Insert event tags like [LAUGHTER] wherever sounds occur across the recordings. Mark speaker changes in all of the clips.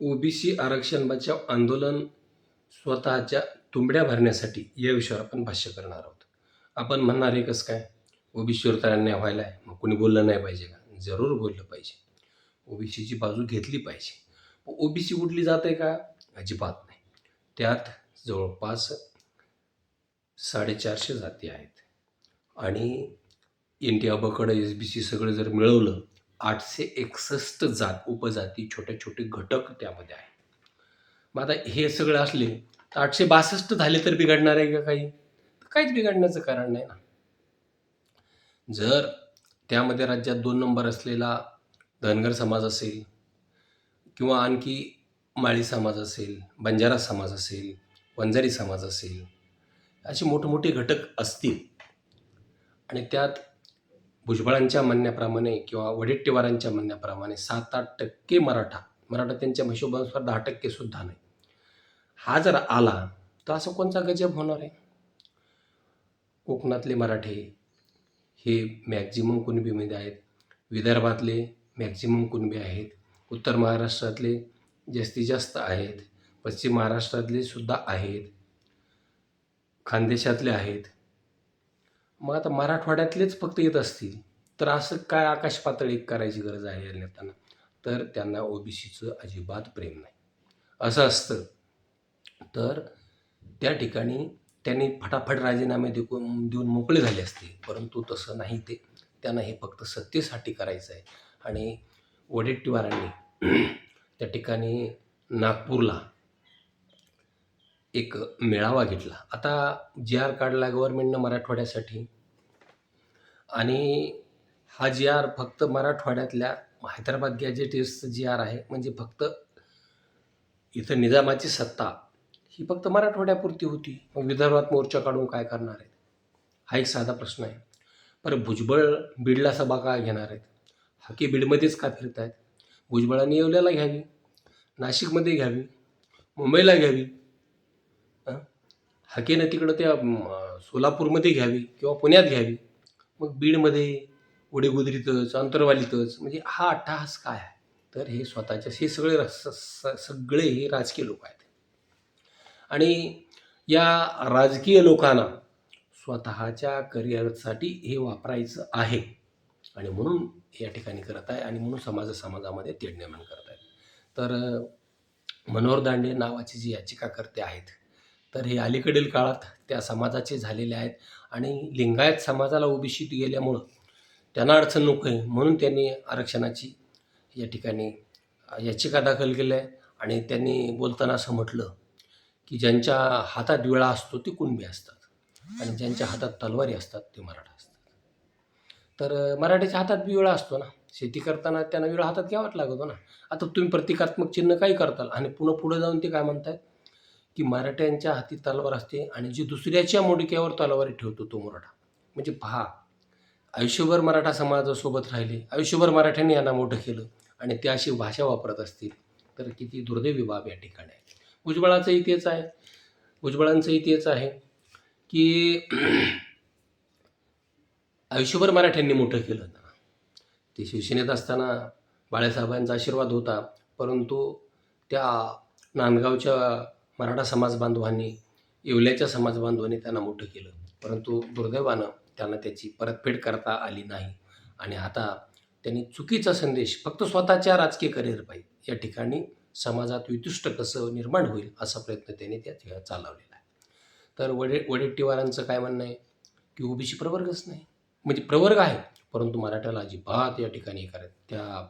Speaker 1: OBC आरक्षण बचाव आंदोलन स्वतःच्या तुंबड्या भरण्यासाठी या विषयावर आपण भाष्य करणार आहोत. आपण म्हणणार आहे कसं काय? ओबीसीवर तर अन्याय व्हायला आहे. मग कोणी बोललं नाही पाहिजे का? जरूर बोललं पाहिजे. ओबीसीची बाजू घेतली पाहिजे. ओबीसी उडली जाते का? अजिबात नाही. त्यात जवळपास साडेचारशे जाती आहेत. आणि इंडिया बकड एस बी सी सगळं जर मिळवलं आठशे एकसष्ट जात उपजाती छोटे छोटे घटक त्यामध्ये आहे मग आता हे सगळं असले तर आठशे बासष्ट झाले तर बिघडणार आहे का काही? तर काहीच बिघडण्याचं कारण नाही ना. जर त्यामध्ये राज्यात दोन नंबर असलेला धनगर समाज असेल किंवा आणखी माळी समाज असेल बंजारा समाज असेल वंजारी समाज असेल असे मोठमोठे घटक असतील आणि त्यात भुजबळांच्या म्हणण्याप्रमाणे किंवा वडेट्टीवारांच्या म्हणण्याप्रमाणे सात आठ टक्के मराठा मराठा त्यांच्या हिशोबानुसार दहा टक्के सुद्धा नाही. हा जर आला तर असं कोणता गजब होणार आहे? कोकणातले मराठे हे मॅक्झिमम कुणबीमध्ये आहेत. विदर्भातले मॅक्झिमम कुणबी आहेत. उत्तर महाराष्ट्रातले जास्तीत जास्त आहेत. पश्चिम महाराष्ट्रातले सुद्धा आहेत. खानदेशातले आहेत. मग आता मराठवाड्यातलेच फक्त येत असतील तर असं काय आकाश पातळी करायची गरज आहे या नेत्यांना? तर त्यांना ओबीसीचं अजिबात प्रेम नाही. असं असतं. तर त्या ठिकाणी त्यांनी फटाफट राजीनामे देऊन देऊन मोकळे झाले असते. परंतु तसं नाही ते. त्यांना हे फक्त सत्तेसाठी करायचं आहे. आणि वडेट्टीवारांनी त्या ठिकाणी नागपूरला एक मेळावा घेतला. आता जी आर काढला गव्हर्नमेंटनं मराठवाड्यासाठी. आणि हा जी आर फक्त मराठवाड्यातल्या हैदराबाद गॅजेटेसचं जी आर आहे. म्हणजे फक्त इथं निजामाची सत्ता. ही फक्त मराठवाड्यापुरती होती. मग विदर्भात मोर्चा काढून काय करणार आहेत? हा एक साधा प्रश्न आहे. पर भुजबळ बीडला सभा का घेणार आहेत? हाके बीडमध्येच का फिरत आहेत भुजबळांनी येवल्याला घ्यावी? नाशिकमध्ये घ्यावी? मुंबईला घ्यावी? हाकेनं तिकडं त्या सोलापूरमध्ये घ्यावी किंवा पुण्यात घ्यावी. मग बीडमध्ये उडेगुदरीतच अंतरवालीतच म्हणजे हा अट्टहास काय आहे? तर हे स्वतःच्या हे सगळे स- सगळे हे राजकीय लोक आहेत. आणि या राजकीय लोकांना स्वतःच्या करिअरसाठी हे वापरायचं आहे. आणि म्हणून या ठिकाणी करत आहे आणि म्हणून समाज समाजामध्ये तेढ निर्माण करत आहेत तर मनोहर दांडे नावाचे जे याचिकाकर्ते आहेत तर हे अलीकडील काळात त्या समाजाचे झालेले आहेत आणि लिंगायत समाजाला ओबीसीत गेल्यामुळं त्यांना अडचण नको आहे. म्हणून त्यांनी आरक्षणाची या ठिकाणी याचिका दाखल केली आहे आणि त्यांनी बोलताना असं म्हटलं की ज्यांच्या हातात विळा असतो ते कुणबी असतात आणि ज्यांच्या हातात तलवारी असतात ते मराठा असतात. तर मराठ्याच्या हातात बी विळा असतो ना. शेती करताना त्यांना विळा हातात घ्यावाच लागतो ना. आता तुम्ही प्रतिकात्मक चिन्ह काही करताल आणि पुन्हा पुढे जाऊन ते काय म्हणतात की मराठ्यांच्या हाती तलवार असते आणि जी दुसऱ्याच्या मोडक्यावर तलवारी ठेवतो तो मराठा. म्हणजे पहा आयुष्यभर मराठा समाजासोबत राहिले आयुष्यभर मराठ्यांनी यांना मोठं केलं आणि ते अशी भाषा वापरत असतील तर किती दुर्दैवी बाब या ठिकाणी आहे. भुजबळाचंही तेच आहे. भुजबळांचंही तेच आहे की आयुष्यभर मराठ्यांनी मोठं केलं ते शिवसेनेत असताना बाळासाहेबांचा आशीर्वाद होता परंतु त्या नांदगावच्या मराठा समाज बांधवांनी येवल्याच्या समाज बांधवांनी त्यांना मोठं केलं. परंतु दुर्दैवानं त्यांना त्याची परतफेड करता आली नाही. आणि आता त्यांनी चुकीचा संदेश फक्त स्वतःच्या राजकीय करिअर पाहिजे या ठिकाणी समाजात वितुष्ट कसं निर्माण होईल असा प्रयत्न त्यांनी त्या चालवलेला आहे. तर वडे वडेट्टीवारांचं काय म्हणणं आहे? की ओबीसी प्रवर्गच नाही. म्हणजे प्रवर्ग आहे परंतु मराठ्याला अजिबात या ठिकाणी करत करायचं त्या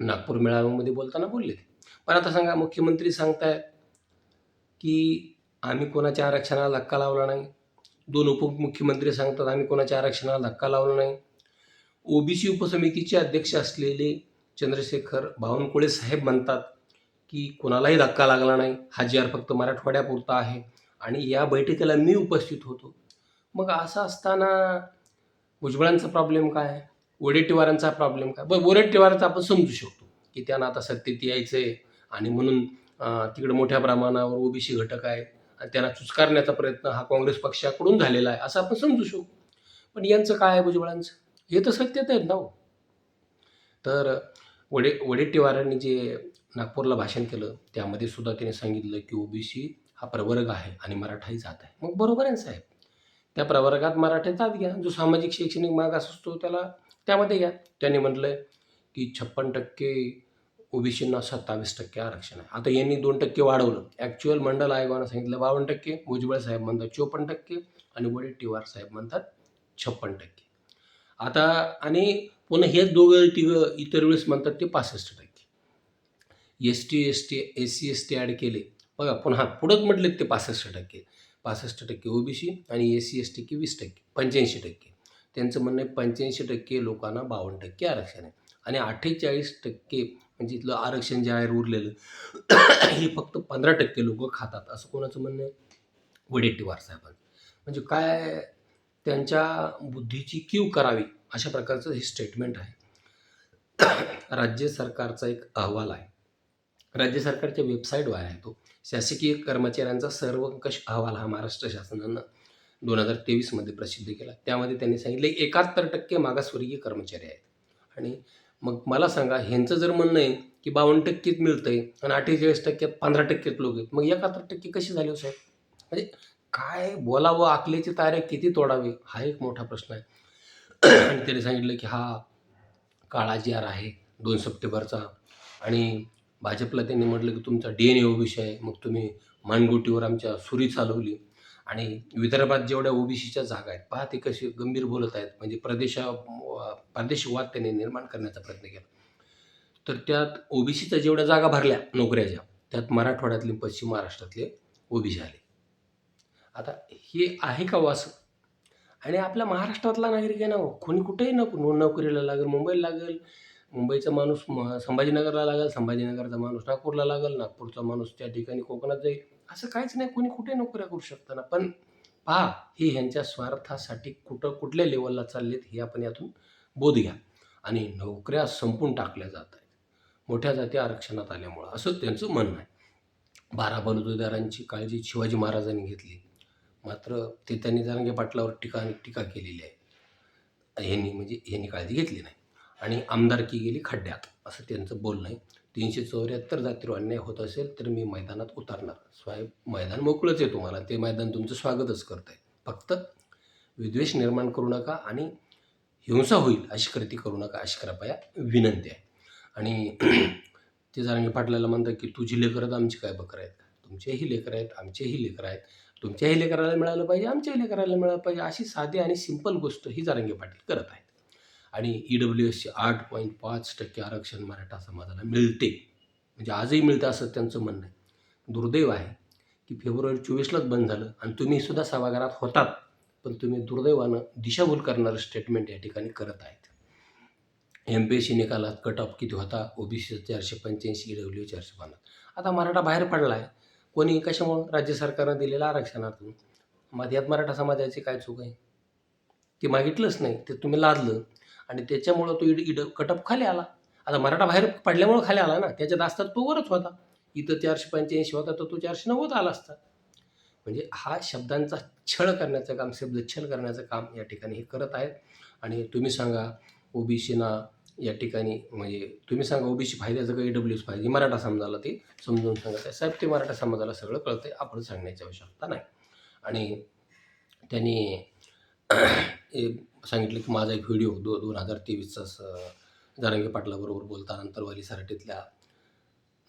Speaker 1: नागपूर मेळाव्यामध्ये बोलताना बोलले ते. पण आता सांगा मुख्यमंत्री सांगतायत की आम्ही कोणाच्या आरक्षणाला धक्का लावला नाही. दोन उपमुख्यमंत्री सांगतात आम्ही कोणाच्या आरक्षणाला धक्का लावला नाही. ओबीसी उपसमितीचे अध्यक्ष असलेले चंद्रशेखर बावनकुळे साहेब म्हणतात की कोणालाही धक्का लागला नाही. हा जी आर फक्त मराठवाड्यापुरता आहे आणि या बैठकीला मी उपस्थित होतो. मग असं असताना भुजबळांचा प्रॉब्लेम काय? वडेट्टीवारांचा प्रॉब्लेम काय? बरं वडेट्टीवारांचा आपण समजू शकतो की त्यांना आता सत्तेत यायचं आहे आणि म्हणून तिकडं मोठ्या प्रमाणावर ओबीसी घटक आहे. आणि त्यांना चुचकारण्याचा प्रयत्न हा काँग्रेस पक्षाकडून झालेला आहे असं आपण समजू शकू. पण यांचं काय आहे भुजबळांचं? हे तर सत्यत आहेत ना हो. तर वडे वडेट्टीवारांनी जे नागपूरला भाषण केलं त्यामध्ये सुद्धा त्याने सांगितलं की ओबीसी हा प्रवर्ग आहे आणि मराठाही जात आहे. मग बरोबर आहे साहेब? त्या प्रवर्गात मराठा जात घ्या. जो सामाजिक शैक्षणिक मागास असतो त्याला त्यामध्ये घ्या. त्यांनी म्हटलं की छप्पन टक्के ओबीसींना सत्तावीस टक्के आरक्षण आहे. आता यांनी दोन टक्के वाढवलं. ॲक्च्युअल मंडल आयोगानं सांगितलं बावन्न टक्के भुजबळ साहेब म्हणतात चोपन्न टक्के आणि वडेट्टीवार साहेब म्हणतात छप्पन टक्के. आता आणि पुन्हा हेच दोघं तिघं इतर वेळेस म्हणतात ते पासष्ट टक्के. S T S T S C S T add केले. बघा पुन्हा पुढंच म्हटलेत ते पासष्ट टक्के. पासष्ट टक्के ओबीसी आणि एस सी एस टी की वीस टक्के पंच्याऐंशी टक्के. त्यांचं म्हणणं आहे पंच्याऐंशी टक्के लोकांना बावन्न टक्के आरक्षण आहे. आणि अठ्ठेचाळीस टक्के म्हणजे इथलं आरक्षण जे आहे उरलेलं हे फक्त पंधरा टक्के लोक खातात असं कोणाचं म्हणणं आहे? वडेट्टीवार साहेबांचं. म्हणजे काय त्यांच्या बुद्धीची कीव करावी अशा प्रकारचं हे स्टेटमेंट आहे. राज्य सरकारचा एक अहवाल आहे. राज्य सरकारच्या वेबसाईटवर आहे तो शासकीय कर्मचाऱ्यांचा सर्वंकष अहवाल हा महाराष्ट्र शासनानं दोन हजार तेवीसमध्ये प्रसिद्ध केला. त्यामध्ये त्यांनी सांगितले एकाहत्तर टक्के मागासवर्गीय कर्मचारी आहेत. आणि मग मला सांगा ह्यांचं जर म्हणणं आहे की बावन्न टक्केच मिळतं आहे आणि अठ्ठेचाळीस टक्क्यात पंधरा टक्केच लोक आहेत मग एकाहत्तर टक्के कशी झाली हो साहेब? म्हणजे काय बोलावं आकल्याची तारे किती तोडावी हा एक मोठा प्रश्न आहे. [CLEARS THROAT] आणि त्याने सांगितलं की हा काळा जी आर आहे दोन सप्टेंबरचा. आणि भाजपला त्यांनी म्हटलं की तुमचा डी एन ए विषय आहे मग तुम्ही मानगोटीवर आमच्या सुरी चालवली. आणि विदर्भात जेवढ्या ओबीसीच्या जागा आहेत पहा ते कसे गंभीर बोलत आहेत. म्हणजे प्रदेशा प्रादेशिकवाद त्यांनी निर्माण करण्याचा प्रयत्न केला. तर त्यात ओबीसीच्या जेवढ्या जागा भरल्या नोकऱ्याच्या त्यात मराठवाड्यातले पश्चिम महाराष्ट्रातले ओबीसी आले. आता हे आहे का वास? आणि आपल्या महाराष्ट्रातला नागरिक आहे ना हो? कोणी कुठेही नको नोकरीला लागेल मुंबईला लागेल. मुंबईचा माणूस संभाजीनगरला लागेल संभाजीनगरचा माणूस नागपूरला लागेल नागपूरचा माणूस त्या ठिकाणी कोकणात जाईल. असं काहीच नाही कोणी कुठे नोकऱ्या करू शकतं ना. पण पहा हे ह्यांच्या स्वार्थासाठी कुठं कुठल्या लेवलला चाललेत हे आपण यातून बोध घ्या. आणि नोकऱ्या संपून टाकल्या जात आहेत. मोठ्या जाती आरक्षणात आल्यामुळं. असं त्यांचं म्हणणं आहे. बारा बलुतेदारांची काळजी शिवाजी महाराजांनी घेतली. मात्र ते त्यांनी जरांगे पाटलावर टीका टीका केलेली आहे. ह्यांनी म्हणजे ह्यांनी काळजी घेतली नाही. आणि आमदारकी गेली खड्ड्यात असं त्यांचं बोलणं आहे. तीनशे चौऱ्याहत्तर जातीवर अन्याय होत असेल तर मी मैदानात उतरणार. स्वाय मैदान मोकळंच आहे तुम्हाला. ते मैदान तुमचं स्वागतच करत आहे फक्त विद्वेष निर्माण करू नका आणि हिंसा होईल अशी कृती करू नका अशी कृपया विनंती आहे. आणि [CLEARS THROAT] ते जारंगे पाटलाला म्हणतात की तुझी लेकरं तर आमची काय बकरं आहेत? तुमचेही लेकरं आहेत आमचेही लेकरं आहेत. तुमच्याही लेकराला मिळालं पाहिजे आमच्याही लेकराला मिळालं पाहिजे. अशी साधी आणि सिंपल गोष्ट ही जारंगे पाटील करत आहे आणि ई डब्ल्यू एसचे आठ पॉईंट पाच टक्के आरक्षण मराठा समाजाला मिळते. म्हणजे आजही मिळतं असं त्यांचं म्हणणं आहे. दुर्दैव आहे की फेब्रुवारी चोवीसलाच बंद झालं आणि तुम्हीसुद्धा सभागारात सभागृहात होतात पण तुम्ही दुर्दैवानं दिशाभूल करणारं स्टेटमेंट या ठिकाणी करत आहेत. एम पी एस सी निकालात कट ऑफ किती होता? ओ बी सी चारशे पंच्याऐंशी ई डब्ल्यू चारशे पन्नास. आता मराठा बाहेर पडला आहे कोणी कशामुळं राज्य सरकारनं दिलेल्या आरक्षणातून? मग यात मराठा समाजाची काय चूक आहे? ते मागितलंच नाही. ते तुम्ही लादलं. आणि त्याच्यामुळं तो इड इड कटअप खाली आला. आता मराठा बाहेर पडल्यामुळं खाली आला ना त्याच्या दास्तात तो वरच होता. इथं चारशे पंच्याऐंशी होता तर तो चारशे नव्वद आला असता. म्हणजे हा शब्दांचा छळ करण्याचं काम शब्द छल करण्याचं काम या ठिकाणी हे करत आहेत. आणि तुम्ही सांगा ओबीसीना या ठिकाणी म्हणजे तुम्ही सांगा ओबीसी फायद्याचं काही एस पाहिजे मराठा समाजाला ते समजून सांगत आहे साहेब ते मराठा समाजाला सगळं कळतं आहे आपण सांगण्याची आवश्यकता नाही. आणि त्यांनी सांगितलं की माझा एक व्हिडिओ दो दोन हजार तेवीसचा जारंगे पाटलाबरोबर बोलताना नंतर सराटीतल्या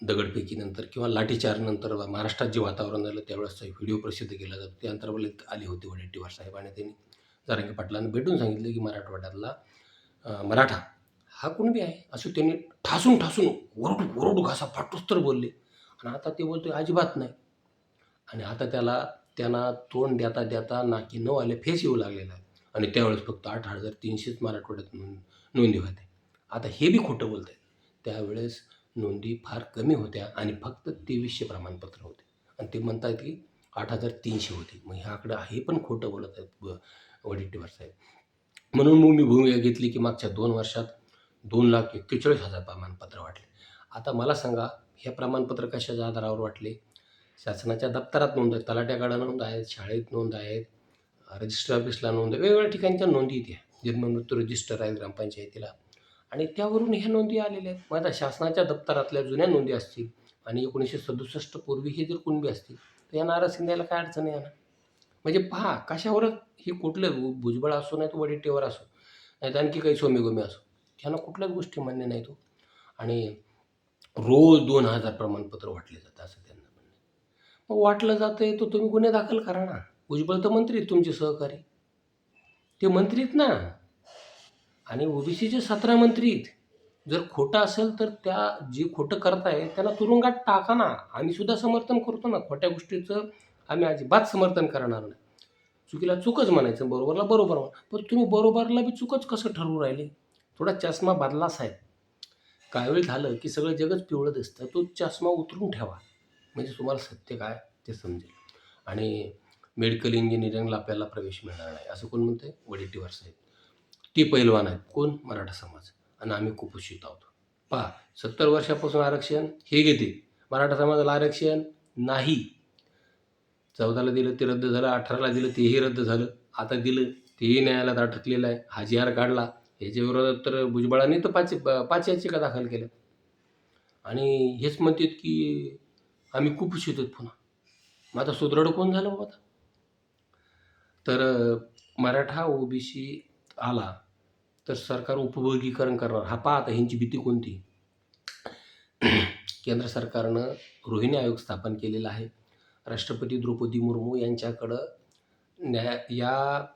Speaker 1: दगडफेकीनंतर किंवा लाठीचारनंतर महाराष्ट्रात जे वातावरण झालं त्यावेळेसचा एक व्हिडिओ प्रसिद्ध केला जातो. त्या अंतर्वलीत आली होती वडेट्टीवार साहेब आणि त्यांनी जारंगे पाटलांना भेटून सांगितलं की मराठवाड्यातला मराठा हा कुणबी आहे? असं त्यांनी ठासून ठासून वरडू वरडू घासा फाटूस तर बोलले. आणि आता ते बोलतोय अजिबात नाही. आणि आता त्याला त्यांना तोंड देता देता नाकी न आले फेस येऊ लागलेला आहे. आणि त्यावेळेस फक्त आठ हजार तीनशेच मराठवाड्यात नोंद नोंदी होत्या. आता हे बी खोटं बोलत आहेत त्यावेळेस नोंदी फार कमी होत्या आणि फक्त तेवीसशे प्रमाणपत्र होते. आणि ते म्हणतात की आठ हजार तीनशे होते. मग ह्या आकडं हे पण खोटं बोलत आहेत ब वडेट्टीवार साहेब. म्हणून मग मी भूमिका घेतली की मागच्या दोन वर्षात दोन लाख एक्केचाळीस हजार प्रमाणपत्र वाटले. आता मला सांगा हे प्रमाणपत्र कशाच्या आधारावर वाटले? शासनाच्या दप्तरात नोंद आहेत तलाट्याकडं नोंद आहेत शाळेत नोंद आहेत रजिस्टर ऑफिसला नोंद आहे वेगवेगळ्या ठिकाणच्या नोंदी त्या जन्म मृत्यू रजिस्टर आहे ग्रामपंचायतीला. आणि त्यावरून ह्या नोंदी आलेल्या आहेत. मग आता शासनाच्या दप्तरातल्या जुन्या नोंदी असतील आणि एकोणीसशे सदुसष्ट पूर्वी हे जर कुणबी असतील तर यांना नाराज द्यायला काय अडचण आहे ना म्हणजे पहा कशावर हे कुठलं भुजबळ असो नाही तर वडिट्टीवर असो नाही तर आणखी काही सोमेगोमे असो ह्यांना कुठल्याच गोष्टी मान्य नाही तो हो. आणि रोज दोन हजार प्रमाणपत्र वाटले जातं असं त्यांना वाटलं जातं आहे. तर तुम्ही गुन्हे दाखल करा ना. भुजबळ तर मंत्री तुमचे सहकारी. ते मंत्री आहेत ना. आणि ओबीसीचे सतरा मंत्री आहेत. जर खोटं असेल तर त्या जे खोटं करताय त्यांना तुरुंगात टाका ना. आम्ही सुद्धा समर्थन करतो ना. खोट्या गोष्टीचं आम्ही अजिबात समर्थन करणार नाही. चुकीला चुकच म्हणायचं बरोबरला बरोबर पण तुम्ही बरोबरला बी चुकच कसं ठरवू राहिले? थोडा चष्मा बदला साहेब. काय वेळ झालं की सगळं जगच पिवळं दिसतं. तो चष्मा उतरून ठेवा. म्हणजे तुम्हाला सत्य काय ते समजेल. आणि मेडिकल इंजिनिअरिंगला आपल्याला प्रवेश मिळणार नाही. असं कोण म्हणते वडेट्टीवार साहेब. ती पैलवान आहेत. कोण? मराठा समाज. आणि आम्ही कुपोषित आहोत. पहा सत्तर वर्षापासून आरक्षण हे घेते मराठा समाजाला आरक्षण नाही. चौदाला दिलं ते रद्द झालं. अठराला दिलं तेही रद्द झालं. आता दिलं तेही न्यायालयात अटकलेलं आहे. हाजी आर काढला याच्या विरोधात तर भुजबळांनी तर पाच पाच याचिका दाखल केल्या. आणि हेच म्हणतात की आम्ही खूप आहेत पुन्हा. मग आता सुदृढ कोण झालं बाबा आता? तर ओ मराठा ओबीसी आला तर सरकार उपवर्गीकरण करणार. हा पहा आता ह्यांची भीती कोणती? [CLEARS THROAT] केंद्र सरकारनं रोहिणी आयोग स्थापन केलेला आहे. राष्ट्रपती द्रौपदी मुर्मू यांच्याकडं न्याय या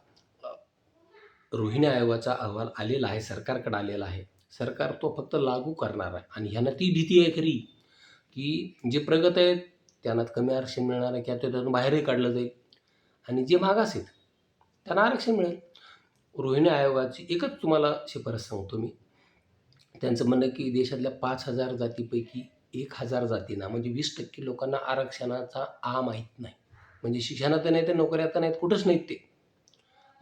Speaker 1: रोहिणी आयोगाचा अहवाल आलेला आहे सरकारकडे आलेला आहे. सरकार तो फक्त लागू करणार आहे. आणि ह्यांना ती भीती आहे खरी. की जे प्रगत आहेत त्यांना कमी आरक्षण मिळणार आहे किंवा त्यातून बाहेरही काढलं जाईल. आणि जे मागास आहेत त्यांना आरक्षण मिळेल. रोहिणी आयोगाची एकच तुम्हाला शिफारस सांगतो मी. त्यांचं म्हणणं की देशातल्या पाच हजार जातीपैकी एक हजार जातींना म्हणजे वीस टक्के लोकांना आरक्षणाचा आ माहीत नाही. म्हणजे शिक्षणात नाही तर नोकऱ्यात नाहीत कुठंच नाहीत ते.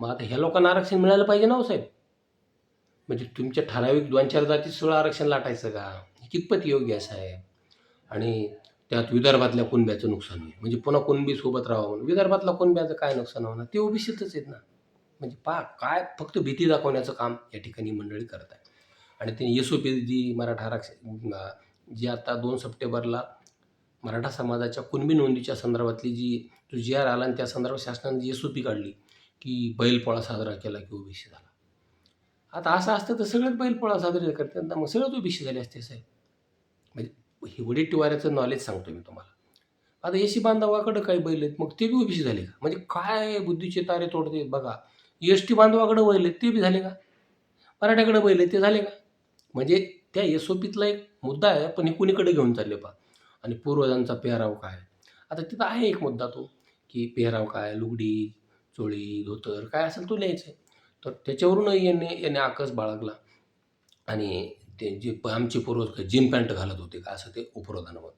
Speaker 1: मग आता ह्या लोकांना आरक्षण मिळालं पाहिजे ना हो साहेब? म्हणजे तुमच्या ठराविक दोन चार जाती सोळा आरक्षण लाटायचं का? कितपत योग्य आहे साहेब? आणि त्यात विदर्भातल्या कुणब्याचं नुकसान होईल. म्हणजे पुन्हा कुणबी सोबत राहावं म्हणून. विदर्भातल्या कुणब्याचं काय नुकसान होणार? ते ओबीसीतच आहेत ना. म्हणजे पा काय फक्त भीती दाखवण्याचं काम या ठिकाणी मंडळी करत आहे आणि त्यांनी एस जी मराठा आरक्षण जी आता दोन सप्टेंबरला मराठा समाजाच्या कुणबी नोंदीच्या संदर्भातली जी जो जी आर आला आणि त्या संदर्भात शासनाने जी एसओपी काढली की बैलपोळा साजरा केला की ओबीसी झाला. आता असं असतं तर सगळेच बैलपोळा साजरे करतात. ना मग सगळेच ओबीसी झाले असते साहेब. म्हणजे ही नॉलेज सांगतो मी तुम्हाला. आता एसी बांधवाकडं काही बैल आहेत मग ते बी ओबीसी झाले का? म्हणजे काय बुद्धीचे तारे तोडते बघा. एस टी बांधवाकडं बैल आहेत ते बी झाले का? मराठ्याकडे बैल आहेत ते झाले का? म्हणजे त्या एस ओ पीतला एक मुद्दा आहे पण हे कुणीकडे घेऊन चालले पा आणि पूर्वजांचा पेहराव काय आता तिथं आहे एक मुद्दा तो की पेहराव काय? लुगडी चोळी धोतर काय असेल तो लिहायचं आहे तर त्याच्यावरून याने याने आकस बाळगला. आणि ते जे प- आमचे पूर्वज काय जीन पॅन्ट घालत होते का असं ते उपरोधानं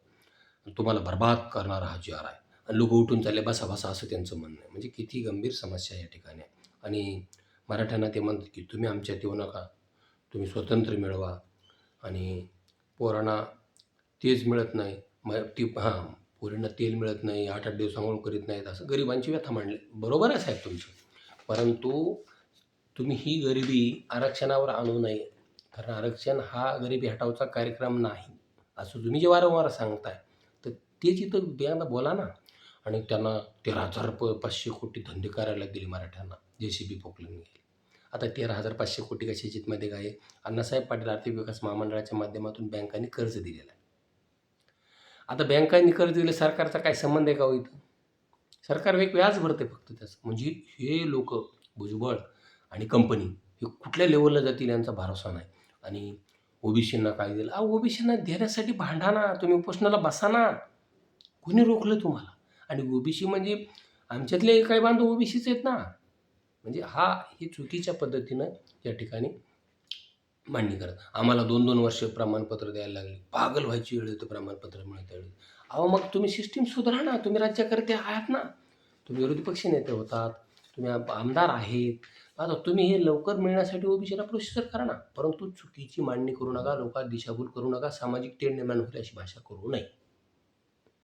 Speaker 1: तुम्हाला बर्बाद करणारा हा जी आर आहे. आणि लोक उठून चालले बसा बसा असं त्यांचं म्हणणं आहे. म्हणजे किती गंभीर समस्या या ठिकाणी आहे. आणि मराठ्यांना ते म्हणतात की तुम्ही आमच्यात येऊ नका. तुम्ही स्वतंत्र मिळवा. आणि पोरांना तेच मिळत नाही. मग ती हां पोरींना तेल मिळत नाही. आठ आठ दिवस आंघोळ करीत नाहीत. असं गरिबांची व्यथा मांडली. बरोबर आहे साहेब तुमची. परंतु तुम्ही ही गरिबी आरक्षणावर आणू नये. कारण आरक्षण हा गरिबी हटावचा कार्यक्रम नाही. असं तुम्ही जे वारंवार सांगताय तर तेच इथं बियांदा बोला ना. आणि त्यांना तेरा हजार प पाचशे कोटी धंदे करायला दिले मराठ्यांना. जे सी बी पोकलन गेले. आता तेरा हजार पाचशे कोटी कशाची शेतीमध्ये काय आहे? अण्णासाहेब पाटील आर्थिक विकास महामंडळाच्या माध्यमातून बँकांनी कर्ज दिलेलं आहे. आता बँकांनी कर्ज दिलं सरकारचा काय संबंध आहे का हो इथं? सरकार एक व्याज भरते फक्त त्याचं. म्हणजे हे लोक भुजबळ आणि कंपनी हे कुठल्या लेवलला जातील यांचा भरोसा नाही. आणि ओबीसींना काय दिलं? अहो ओबीसींना देण्यासाठी भांडा ना तुम्ही उपोषणाला बसा ना. कोणी रोखलं तुम्हाला? आणि ओबीसी म्हणजे आमच्यातले काही बांधव ओबीसीच आहेत ना. म्हणजे हा हे चुकीच्या पद्धतीनं या ठिकाणी मांडणी करत आम्हाला दोन दोन वर्ष प्रमाणपत्र द्यायला लागले. पागल व्हायची वेळ होते प्रमाणपत्र मिळत वेळी अहो मग तुम्ही सिस्टीम सुधारा ना. तुम्ही राज्यकर्ते आहात ना. तुम्ही विरोधी पक्ष नेते होतात. आमदार आहेत. आता तुम्ही हे लवकर मिळण्यासाठी ओबीसीला प्रोसिजर करा ना. परंतु चुकीची मांडणी करू नका लोकात दिशाभूल करू नका सामाजिक तेढ निर्माण होईल अशी भाषा करू नये.